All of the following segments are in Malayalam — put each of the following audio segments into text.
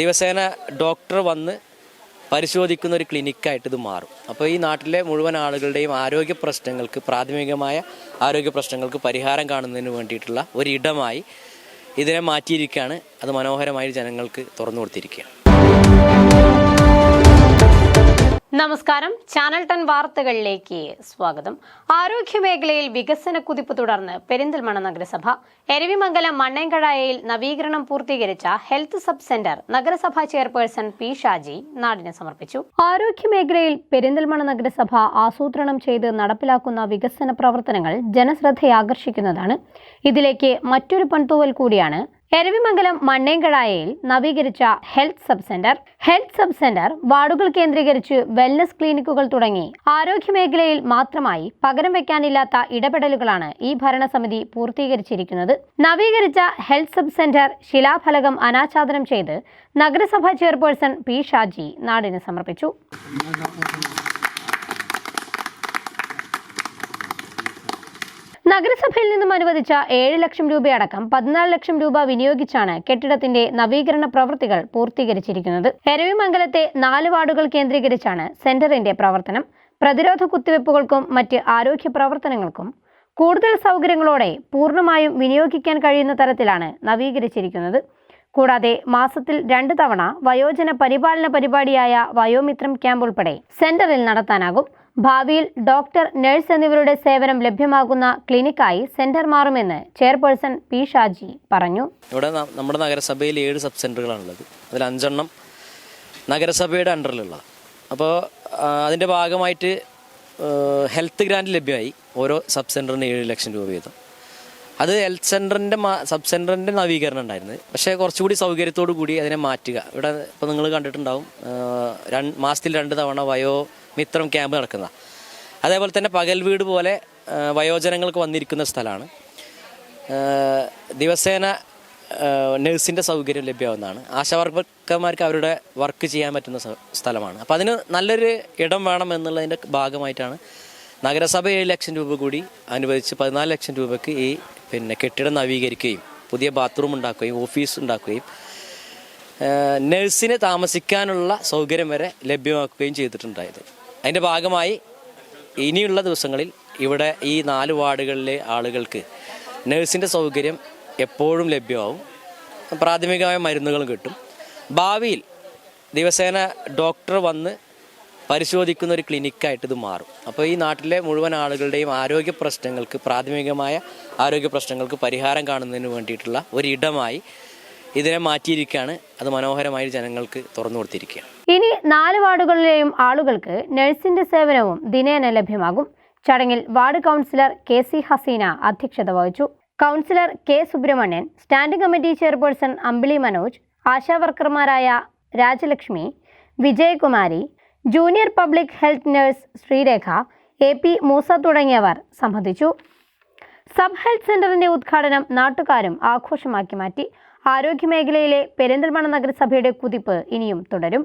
ദിവസേന ഡോക്ടർ വന്ന് പരിശോധിക്കുന്ന ഒരു ക്ലിനിക്കായിട്ട് ഇത് മാറും. അപ്പോൾ ഈ നാട്ടിലെ മുഴുവൻ ആളുകളുടെയും ആരോഗ്യ പ്രശ്നങ്ങൾക്ക് പ്രാഥമികമായ ആരോഗ്യ പ്രശ്നങ്ങൾക്ക് പരിഹാരം കാണുന്നതിന് വേണ്ടിയിട്ടുള്ള ഒരിടമായി ഇതിനെ മാറ്റിയിരിക്കുകയാണ്. അത് മനോഹരമായി ജനങ്ങൾക്ക് തുറന്നു കൊടുത്തിരിക്കുകയാണ്. നമസ്കാരം. ചാനൽ ടെൻ വാർത്തകളിലേക്ക് സ്വാഗതം. ആരോഗ്യമേഖലയിൽ വികസന കുതിപ്പ് തുടർന്ന് പെരിന്തൽമണ്ണ നഗരസഭ എരവിമംഗലം മണ്ണേങ്കഴായയിൽ നവീകരണം പൂർത്തീകരിച്ച ഹെൽത്ത് സബ് സെന്റർ നഗരസഭാ ചെയർപേഴ്സൺ പി ഷാജി നാടിന് സമർപ്പിച്ചു. ആരോഗ്യമേഖലയിൽ പെരിന്തൽമണ്ണ നഗരസഭ ആസൂത്രണം ചെയ്ത് നടപ്പിലാക്കുന്ന വികസന പ്രവർത്തനങ്ങൾ ജനശ്രദ്ധയാകർഷിക്കുന്നതാണ് ഇതിലേക്ക് മറ്റൊരു പൺതൂവൽ കൂടിയാണ് എരവിമംഗലം മണ്ണേങ്കഴായയിൽ നവീകരിച്ച health sub centre. Health sub centre വാർഡുകൾ കേന്ദ്രീകരിച്ച് വെൽനസ് ക്ലിനിക്കുകൾ തുടങ്ങി. ആരോഗ്യ മേഖലയിൽ മാത്രമായി പകരം വയ്ക്കാനില്ലാത്ത ഇടപെടലുകളാണ് ഈ ഭരണസമിതി പൂർത്തീകരിച്ചിരിക്കുന്നത്. നവീകരിച്ച ഹെൽത്ത് സബ് സെന്റർ ശിലാഫലകം അനാച്ഛാദനം ചെയ്ത് നഗരസഭാ ചെയർപേഴ്സൺ പി ഷാജി നാടിന് സമർപ്പിച്ചു. നഗരസഭയിൽ നിന്നും അനുവദിച്ച ഏഴ് ലക്ഷം രൂപയടക്കം പതിനാല് ലക്ഷം രൂപ വിനിയോഗിച്ചാണ് കെട്ടിടത്തിന്റെ നവീകരണ പ്രവൃത്തികൾ പൂർത്തീകരിച്ചിരിക്കുന്നത്. എരവിമംഗലത്തെ നാല് വാർഡുകൾ കേന്ദ്രീകരിച്ചാണ് സെന്ററിന്റെ പ്രവർത്തനം. പ്രതിരോധ കുത്തിവയ്പ്പുകൾക്കും മറ്റ് ആരോഗ്യ പ്രവർത്തനങ്ങൾക്കും കൂടുതൽ സൗകര്യങ്ങളോടെ പൂർണമായും വിനിയോഗിക്കാൻ കഴിയുന്ന തരത്തിലാണ് നവീകരിച്ചിരിക്കുന്നത്. കൂടാതെ മാസത്തിൽ രണ്ട് തവണ വയോജന പരിപാലന പരിപാടിയായ വയോമിത്രം ക്യാമ്പ് ഉൾപ്പെടെ സെന്ററിൽ നടത്താനാകും. ഭാവിയിൽ ഡോക്ടർ നഴ്സ് എന്നിവരുടെ സേവനം ലഭ്യമാകുന്ന ക്ലിനിക്കായി സെന്റർ മാറുമെന്ന് ചെയർപേഴ്സൺ പി ഷാജി പറഞ്ഞു. ഇവിടെ നമ്മുടെ നഗരസഭയിൽ ഏഴ് സബ് സെന്ററുകളാണുള്ളത് അതിൽ അഞ്ചെണ്ണം നഗരസഭയുടെ അണ്ടറിലുള്ള അപ്പോൾ അതിന്റെ ഭാഗമായിട്ട് ഹെൽത്ത് ഗ്രാൻഡ് ലഭ്യമായി ഓരോ സബ് സെന്ററിന് ഏഴ് ലക്ഷം രൂപ വീതം. അത് ഹെൽത്ത് സെന്ററിന്റെ സബ് സെന്ററിന്റെ നവീകരണം ഉണ്ടായിരുന്നത് പക്ഷേ കുറച്ചുകൂടി സൗകര്യത്തോടു കൂടി അതിനെ മാറ്റുക. ഇവിടെ ഇപ്പോൾ നിങ്ങൾ കണ്ടിട്ടുണ്ടാവും മാസത്തിൽ രണ്ട് തവണ വയോ മിത്രം ക്യാമ്പ് നടക്കുന്ന. അതേപോലെ തന്നെ പകൽ വീട് പോലെ വയോജനങ്ങൾക്ക് വന്നിരിക്കുന്ന സ്ഥലമാണ്. ദിവസേന നഴ്സിന്റെ സൗകര്യം ലഭ്യമാവുന്നതാണ്. ആശാവർക്കർമാർക്ക് അവരുടെ വർക്ക് ചെയ്യാൻ പറ്റുന്ന സ്ഥ- സ്ഥലമാണ്. അപ്പോൾ അതിന് നല്ലൊരു ഇടം വേണം എന്നുള്ളതിന്റെ ഭാഗമായിട്ടാണ് നഗരസഭ ഏഴ് ലക്ഷം രൂപ കൂടി അനുവദിച്ച് പതിനാല് ലക്ഷം രൂപയ്ക്ക് ഈ പിന്നെ കെട്ടിടം നവീകരിക്കുകയും പുതിയ ബാത്റൂം ഉണ്ടാക്കുകയും ഓഫീസ് ഉണ്ടാക്കുകയും നഴ്സിന് താമസിക്കാനുള്ള സൗകര്യം വരെ ലഭ്യമാക്കുകയും ചെയ്തിട്ടുണ്ടായത്. അതിന്റെ ഭാഗമായി ഇനിയുള്ള ദിവസങ്ങളിൽ ഇവിടെ ഈ നാല് വാർഡുകളിലെ ആളുകൾക്ക് നഴ്സിന്റെ സൗകര്യം എപ്പോഴും ലഭ്യമാവും. പ്രാഥമികമായ മരുന്നുകളും കിട്ടും. ഭാവിയിൽ ദിവസേന ഡോക്ടർ വന്ന് പരിശോധിക്കുന്ന ഒരു ക്ലിനിക്കായിട്ട് ഇത് മാറും. അപ്പോൾ ഈ നാട്ടിലെ മുഴുവൻ ആളുകളുടെയും ആരോഗ്യ പ്രശ്നങ്ങൾക്ക് പ്രാഥമികമായ ആരോഗ്യ പ്രശ്നങ്ങൾക്ക് പരിഹാരം കാണുന്നതിന് വേണ്ടിയിട്ടുള്ള ഒരിടമായി ഇതിനെ മാറ്റിയിരിക്കുകയാണ്. അത് മനോഹരമായി ജനങ്ങൾക്ക് തുറന്നു കൊടുത്തിരിക്കുകയാണ്. നാല് വാർഡുകളിലെയും ആളുകൾക്ക് നഴ്സിന്റെ സേവനവും ദിനേന ലഭ്യമാകും. ചടങ്ങിൽ ward councillor K C Haseena അധ്യക്ഷത വഹിച്ചു. Councillor K Subramanian standing committee chairperson Ambili Manoj ആശാവർക്കർമാരായ Rajalakshmi Vijayakumari junior public health nurse Sreerekha A P Moosa തുടങ്ങിയവർ സംബന്ധിച്ചു. സബ് ഹെൽത്ത് സെന്ററിന്റെ ഉദ്ഘാടനം നാട്ടുകാരും ആഘോഷമാക്കി മാറ്റി. ആരോഗ്യമേഖലയിലെ പെരിന്തൽമണ്ണ നഗരസഭയുടെ കുതിപ്പ് ഇനിയും തുടരും.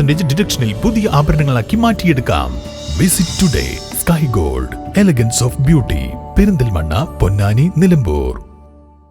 പെർസെന്റേജ് ഡിഡക്ഷനിൽ പുതിയ ആഭരണങ്ങളാക്കി മാറ്റിയെടുക്കാം. Visit today Sky gold elegance of beauty Perinthalmanna Ponnani Nilambur.